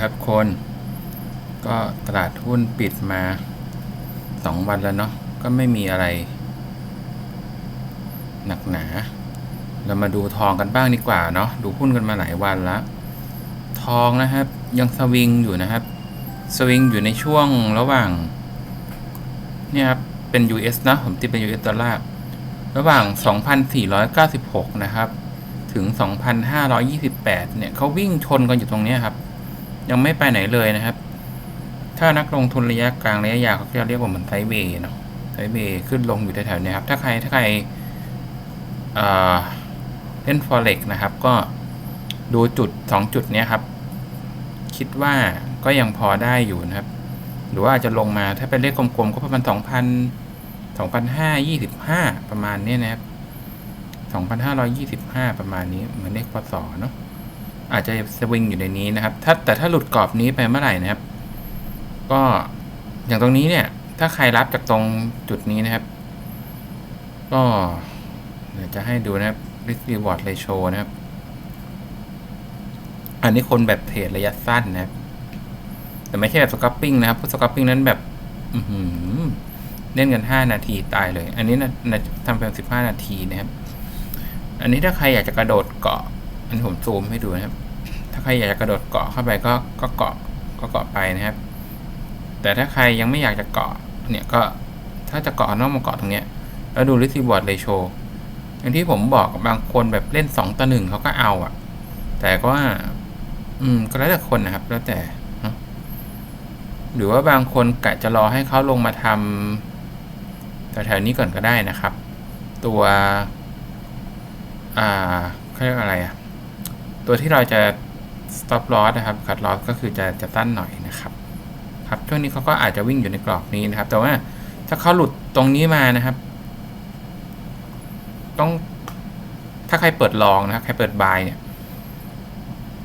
ครับคน ก็ตลาดหุ้นปิดมาสองวันแล้วเนาะก็ไม่มีอะไร หนักหนา เรามาดูทองกันบ้างดีกว่าเนาะดูหุ้นกันมาหลายวันละทองนะครับ ยังสวิงอยู่นะครับ สวิงอยู่ในช่วงระหว่างเนี่ยครับเป็น US นะ ผมตีเป็น US ดอลลาร์ระหว่าง 2,496 นะครับ ถึง 2,528 เนี่ยเขาวิ่งชนกันอยู่ตรงนี้ครับ ยังไม่ไปไหนเลยนะครับ ถ้านักลงทุนระยะกลางระยะยาวเขาจะเรียกว่าเหมือนไซเวย์เนาะไซเวย์ขึ้นลงอยู่แถวๆนี้ครับ ถ้าใครถ้าใครเอ่อเล่น forex นะครับ ก็ดูจุด 2 จุดเนี้ยครับ คิดว่าก็ยังพอได้อยู่นะครับ หรือว่าอาจจะลงมาถ้าเป็นเลขกลมๆ ก็ประมาณ 2,000 2,525ประมาณนี้นะครับ 2,525 ประมาณนี้เหมือนเลขพศเนาะ อาจจะสวิงอยู่ในนี้นะครับถ้าแต่ถ้าหลุดกรอบนี้ไปเมื่อไหร่นะครับ ก็อย่างตรงนี้เนี่ย ถ้าใครรับจากตรงจุดนี้นะครับ ก็เดี๋ยวจะให้ดูนะครับ risk reward ratio นะครับ อันนี้คนแบบเทรดระยะสั้นนะครับ แต่ไม่ใช่แบบสกับปิ้งนะครับสกับปิ้งนั้นแบบเล่นกันห้านาทีตายเลย อันนี้นะนะทำเป็นสิบห้านาทีนะครับ อันนี้ถ้าใครอยากจะกระโดดเกาะ อันนี้ผมซูมให้ดูนะครับ ถ้าใครอยากจะกระโดดเกาะเข้าไปก็ก็เกาะก็เกาะไปนะครับ แต่ถ้าใครยังไม่อยากจะเกาะเนี่ยก็ถ้าจะเกาะนอกมาเกาะตรงเนี้ยแล้วดู risk reward ratio อย่างที่ผมบอกบางคนแบบเล่นสองต่อหนึ่งเขาก็เอาอะแต่ก็ว่า อืมก็แล้วแต่คนนะครับ แล้วแต่หรือว่าบางคนกะจะรอให้เขาลงมาทำแถวๆนี้ก่อนก็ได้นะครับ ตัว อ่าเขาเรียกอะไรอะ ตัวที่เราจะ stop loss นะครับ cut loss ก็คือจะจะตั้นหน่อยนะครับครับช่วงนี้เขาก็อาจจะวิ่งอยู่ในกรอบนี้นะครับ แต่ว่าถ้าเขาหลุดตรงนี้มานะครับ ต้องถ้าใครเปิดลองนะครับใครเปิดบายเนี่ย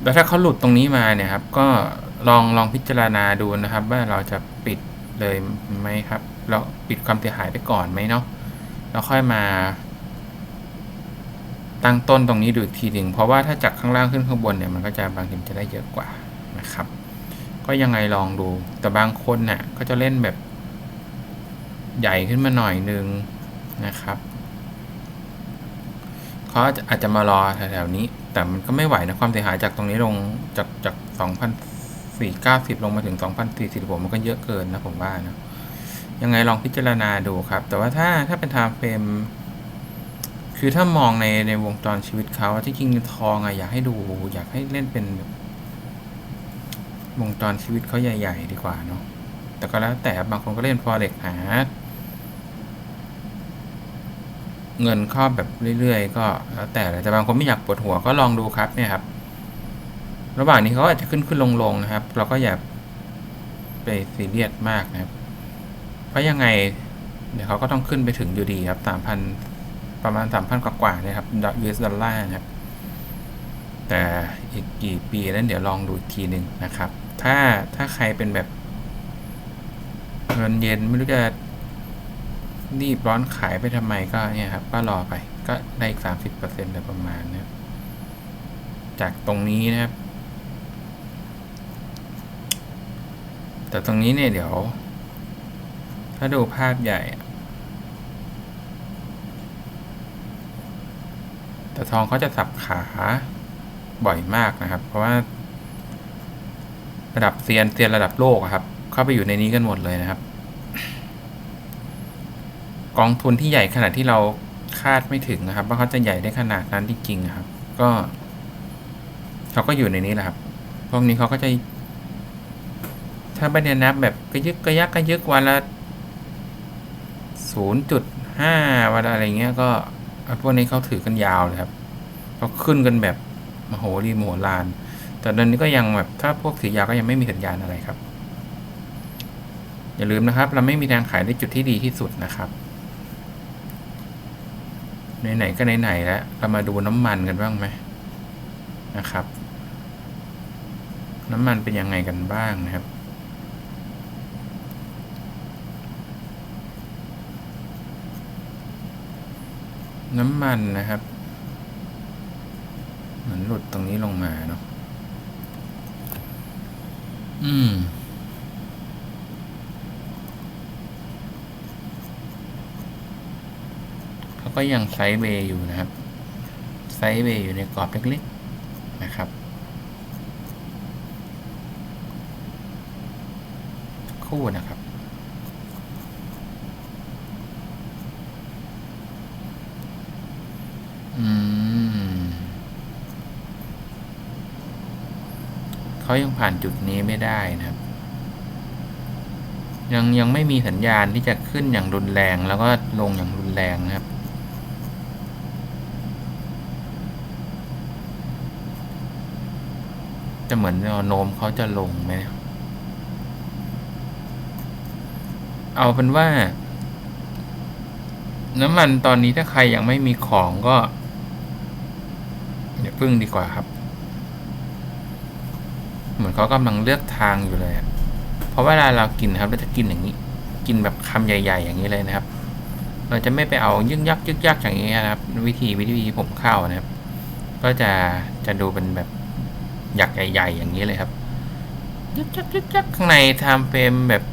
แล้วถ้าเขาหลุดตรงนี้มาเนี่ยครับ ก็ลองลองพิจารณาดูนะครับ ว่าเราจะปิดเลยไหมครับ เราปิดความเสียหายไปก่อนไหมเนาะแล้วค่อยมา ตั้งต้นตรงนี้ดูอีกทีหนึ่งเพราะว่าถ้าจากข้างล่างขึ้นข้างบนเนี่ยมันก็จะบางทีมันจะได้เยอะกว่านะครับ ก็ยังไงลองดู แต่บางคนเนี่ยก็จะเล่นแบบใหญ่ขึ้นมาหน่อยนึงนะครับเขาอาจจะมารอแถวๆนี้ แต่มันก็ไม่ไหวนะความเสียหายจากตรงนี้ลงจากจากสองพันสี่เก้าสิบลงมาถึงสองพันสี่สิบผมมันก็เยอะเกินนะผมว่านะยังไงลองพิจารณาดูครับ แต่ว่าถ้าถ้าเป็นไทม์เฟรม คือถ้ามองในในวงจรชีวิตเขาที่จริงทองอะอยากให้ดู อยากให้เล่นเป็นแบบวงจรชีวิตเขาใหญ่ ๆ ดีกว่าเนาะแต่ก็แล้วแต่บางคนก็เล่นพอเด็กหา เงินเข้าแบบเรื่อยๆ ก็แล้วแต่เลยแต่บางคนไม่อยากปวดหัวก็ลองดูครับเนี่ยครับ ระหว่างนี้เขาอาจจะขึ้นขึ้นลงลงๆนะครับ เราก็อย่าไปซีเรียสมากนะครับ เพราะยังไง เดี๋ยวเขาก็ต้องขึ้นไปถึงอยู่ดีครับสามพัน ประมาณสามพันกว่าๆนะครับ US ดอลลาร์นะครับ แต่อีกกี่ปีนั้นเดี๋ยวลองดูอีกทีหนึ่งนะครับ ถ้าถ้าใครเป็นแบบเงินเย็นไม่รู้จะรีบร้อนขายไปทำไมก็เนี่ยครับ ก็รอไปก็ได้อีกสามสิบเปอร์เซ็นต์โดยประมาณนะครับจากตรงนี้นะครับ แต่ตรงนี้เนี่ยเดี๋ยว ถ้าดูภาพใหญ่อะ แต่ทองเขาจะสับขาบ่อยมากนะครับ เพราะว่า ระดับเซียนเซียนระดับโลกครับ เข้าไปอยู่ในนี้กันหมดเลยนะครับ กองทุนที่ใหญ่ขนาดที่เราคาดไม่ถึงนะครับ ว่าเขาจะใหญ่ได้ขนาดนั้นจริงๆครับ ก็เขาก็อยู่ในนี้แหละครับ พวกนี้เขาก็จะ ถ้าไม่ได้นับแบบกระยึกกระยักกระยึกวันละศูนย์จุดห้าวันละอะไรเงี้ยก็ พวกนี้เขาถือกันยาวเลยครับเขาขึ้นกันแบบมโหรีโมลาน แต่ตอนนี้ก็ยังแบบถ้าพวกถือยาวก็ยังไม่มีสัญญาณอะไรครับ อย่าลืมนะครับ เราไม่มีทางขายในจุดที่ดีที่สุดนะครับไหนๆก็ไหนๆแล้วเรามาดูน้ำมันกันบ้างไหมนะครับ น้ำมันเป็นยังไงกันบ้างนะครับ น้ำมันนะครับ เหมือนหลุดตรงนี้ลงมาเนาะอืมเขาก็ยังไซด์เวย์อยู่นะครับ ไซด์เวย์อยู่ในกรอบเล็กๆนะครับคู่นะครับ อืม เขายังผ่านจุดนี้ไม่ได้นะครับ ยังยังไม่มีสัญญาณที่จะขึ้นอย่างรุนแรงแล้วก็ลงอย่างรุนแรงนะครับจะเหมือนแนวโน้มเขาจะลงไหม เอาเป็นว่า น้ำมันตอนนี้ถ้าใครยังไม่มีของก็ พึ่งดีกว่าครับ เหมือนเขากำลังเลือกทางอยู่เลย เพราะเวลาเรากินครับเราจะกินอย่างนี้ กินแบบคำใหญ่ ๆ อย่างนี้เลยนะครับ เราจะไม่ไปเอายึกยักยึกยักอย่างนี้นะครับ วิธีวิธีผมเข้านะครับ ก็จะจะดูเป็นแบบหยักใหญ่ๆอย่างนี้เลยครับยึกยักยึกยักข้างในไทม์เฟรมแบบ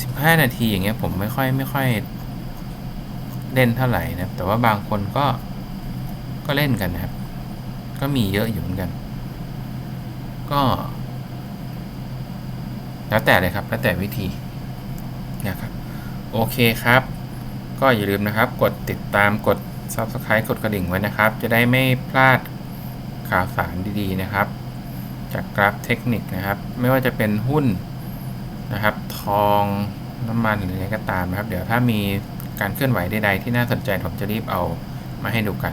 สิบห้านาทีอย่างเงี้ยผมไม่ค่อยไม่ค่อยเล่นเท่าไหร่นะแต่ว่าบางคนก็ ก็เล่นกันนะครับ ก็มีเยอะอยู่เหมือนกัน ก็ แล้วแต่เลยครับ แล้วแต่วิธีนะครับ โอเคครับ ก็อย่าลืมนะครับ กดติดตามกด Subscribe กดกระดิ่งไว้นะครับ จะได้ไม่พลาดข่าวสารดีๆนะครับ จากกราฟเทคนิคนะครับ ไม่ว่าจะเป็นหุ้นนะครับ ทองน้ำมันหรืออะไรก็ตามนะครับ เดี๋ยวถ้ามีการเคลื่อนไหวใดๆที่น่าสนใจผมจะรีบเอามาให้ดูกัน